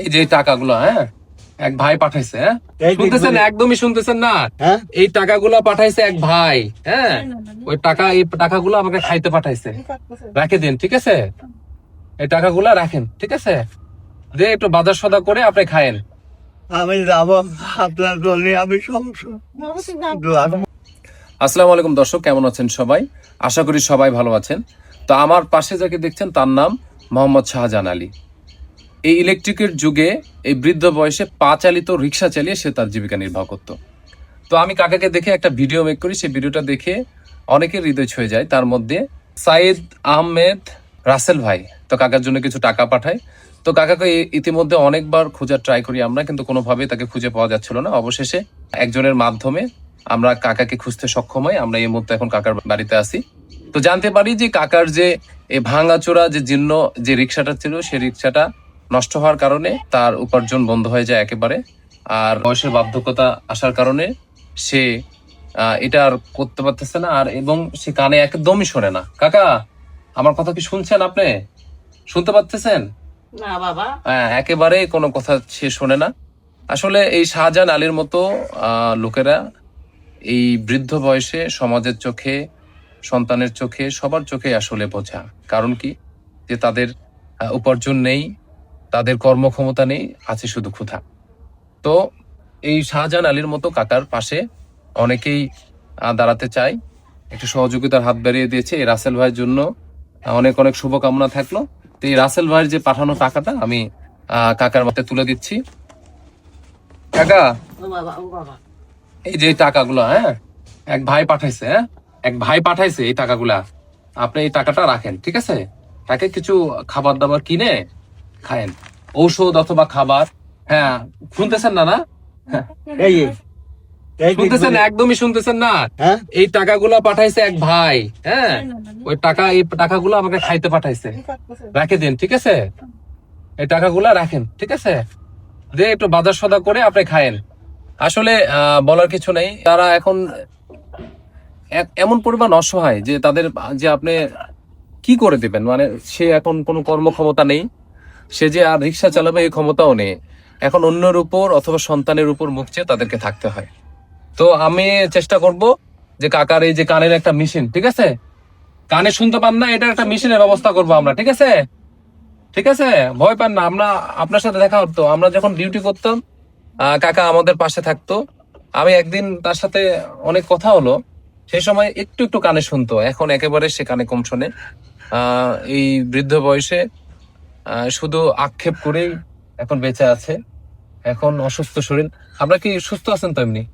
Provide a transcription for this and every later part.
এই যে টাকাগুলো হ্যাঁ? এক ভাই পাঠাইছে হ্যাঁ? শুনতেছেন? একদমই শুনতেছেন না? হ্যাঁ? এই টাকাগুলো পাঠাইছে এক ভাই হ্যাঁ? ওই টাকা এই টাকাগুলো আমাকে খাইতে পাঠাইছে। রাখে দিন ঠিক আছে? এই টাকাগুলো রাখেন ঠিক আছে? যে একটু বাজার সদা করে আপনি খায়েন। আমি যাব আপনার জন্য আমি সমস্যা আসসালামু আলাইকুম দর্শক কেমন আছেন সবাই? আশা করি সবাই ভালো আছেন। তো আমার পাশে যাকে দেখছেন তার নাম মোহাম্মদ শাহজাহান আলী। এই ইলেকট্রিকের যুগে এই বৃদ্ধ বয়সে পা চালিত রিক্সা চালিয়ে সে তার জীবিকা নির্বাহ করত। তো আমি কাকাকে দেখে একটা ভিডিও মেক করি, সেই ভিডিওটা দেখে অনেকের হৃদয় ছুঁয়ে যায়। তার মধ্যে সাইদ আহমেদ রাসেল ভাই, তো কাকার জন্য কিছু টাকা পাঠায়। তো কাকাকে ইতিমধ্যে অনেকবার খোঁজার ট্রাই করি আমরা, কিন্তু কোনোভাবেই তাকে খুঁজে পাওয়া যাচ্ছিল না। অবশেষে একজনের মাধ্যমে আমরা কাকাকে খুঁজতে সক্ষম হই। আমরা এই মুহূর্তে এখন কাকার বাড়িতে আসি তো জানতে পারি যে কাকার যে ভাঙাচোরা যে জীর্ণ যে রিক্সাটা ছিল, সেই রিক্সাটা নষ্ট হওয়ার কারণে তার উপার্জন বন্ধ হয়ে যায় একেবারে। আর বয়সের বার্ধক্যতা আসার কারণে সে এটা আর করতে পারতেছে না আর এবং সে কানে একদমই শোনে না। কাকা আমার কথা কি শুনছেন আপনি? শুনতে পারতেছেন? না বাবা। হ্যাঁ, একেবারে কোনো কথা সে শোনে না। আসলে এই শাহজাহান আলীর মতো লোকেরা এই বৃদ্ধ বয়সে সমাজের চোখে সন্তানের চোখে সবার চোখে আসলে বোঝা। কারণ কি? যে তাদের উপার্জন নেই তাদের কর্মক্ষমতা নেই, আছে শুধু ক্ষুধা। তো এই শাহজাহান আলীর মতো কাকার পাশে অনেকেই দাঁড়াতে চায়। একটু সহযোগিতার হাত বাড়িয়ে দিয়েছে এই রাসেল ভাইয়ের জন্য। অনেক অনেক শুভকামনা থাকল। তো এই রাসেল ভাইয়ের যে পাঠানো টাকাটা আমি কাকার মাথায় তুলে দিচ্ছি। কাকা, এই যে টাকাগুলো হ্যাঁ? এক ভাই পাঠাইছে হ্যাঁ? এক ভাই পাঠাইছে এই টাকাগুলা। আপনি এই টাকাটা রাখেন, ঠিক আছে? তাকে কিছু খাবার দাবার কিনে খায়েন। ঔষধ অথবা খাবার। হ্যাঁ শুনতেছেন না না? হ্যাঁ, এই শুনতেছেন? একদমই শুনতেছেন না? হ্যাঁ? এই টাকাগুলা পাঠাইছে এক ভাই হ্যাঁ? ওই টাকা এই টাকাগুলো আমাকে খাইতে পাঠাইছে। রাখে দিন ঠিক আছে? এই টাকাগুলা রাখেন ঠিক আছে? যে একটু বাজার সদা করে আপনি খায়েন। আসলে আহ, বলার কিছু নেই। তারা এখন এমন পরিমাণ অসহায় যে তাদের যে আপনি কি করে দিবেন? মানে সে এখন কোনো কর্মক্ষমতা নেই। সে যে আর রিক্সা চালাবে এই ক্ষমতাও নেই। এখন অন্যের উপর অথবা সন্তানের উপর মুখ চেয়ে তাদেরকে থাকতে হয়। তো আমি চেষ্টা করব যে কাকার এই যে কানের একটা মেশিন, ঠিক আছে? কানে শুনতে পান না এটা একটা মেশিনের ব্যবস্থা করব আমরা, ঠিক আছে? ঠিক আছে? ভয় পান না, আমরা আপনার সাথে দেখা হতো। আমরা যখন ডিউটি করতাম কাকা আমাদের পাশে থাকতো। আমি একদিন তার সাথে অনেক কথা হলো। সেই সময় একটু একটু কানে শুনতো। এখন একেবারে সে কানে কম শোনে। এই বৃদ্ধ বয়সে শুধু আক্ষেপ করেই এখন বেঁচে আছে। এখন অসুস্থ শরীর। আমরা কি সুস্থ আছেন তো এমনি?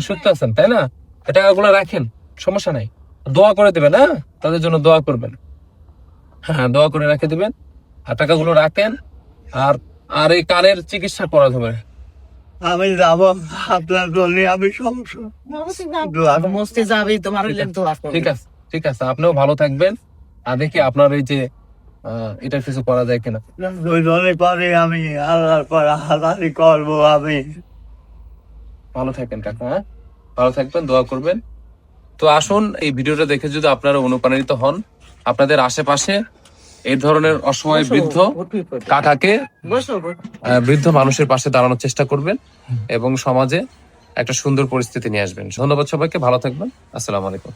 সুস্থ আছেন তাই না? টাকাগুলো রাখেন সমস্যা নাই। দোয়া করে দেবেন হ্যাঁ? তাদের জন্য দোয়া করবেন। হ্যাঁ দোয়া করে রেখে দিবেন। আর টাকাগুলো রাখেন। আর আর এই কানের চিকিৎসা করা হবে। আমি যাব আপনার জন্য আমি সমস্যা। যাবি। ঠিক আছে ঠিক আছে আপনিও ভালো থাকবেন। আর দেখি আপনার এই যে এটা কিছু করা যায় কিনা? পরে আমি আল্লাহর পর হাজারি করব আমি। ভালো থাকেন কাকা হ্যাঁ? ভালো থাকবেন দোয়া করবেন। তো আসুন এই ভিডিওটা দেখে যদি আপনারা অনুপ্রাণিত হন আপনাদের আশেপাশে এই ধরনের অসহায় বৃদ্ধ কাকাকে বৃদ্ধ মানুষের পাশে দাঁড়ানোর চেষ্টা করবেন এবং সমাজে একটা সুন্দর পরিস্থিতি নিয়ে আসবেন। ধন্যবাদ সবাইকে ভালো থাকবেন। আসসালামু আলাইকুম।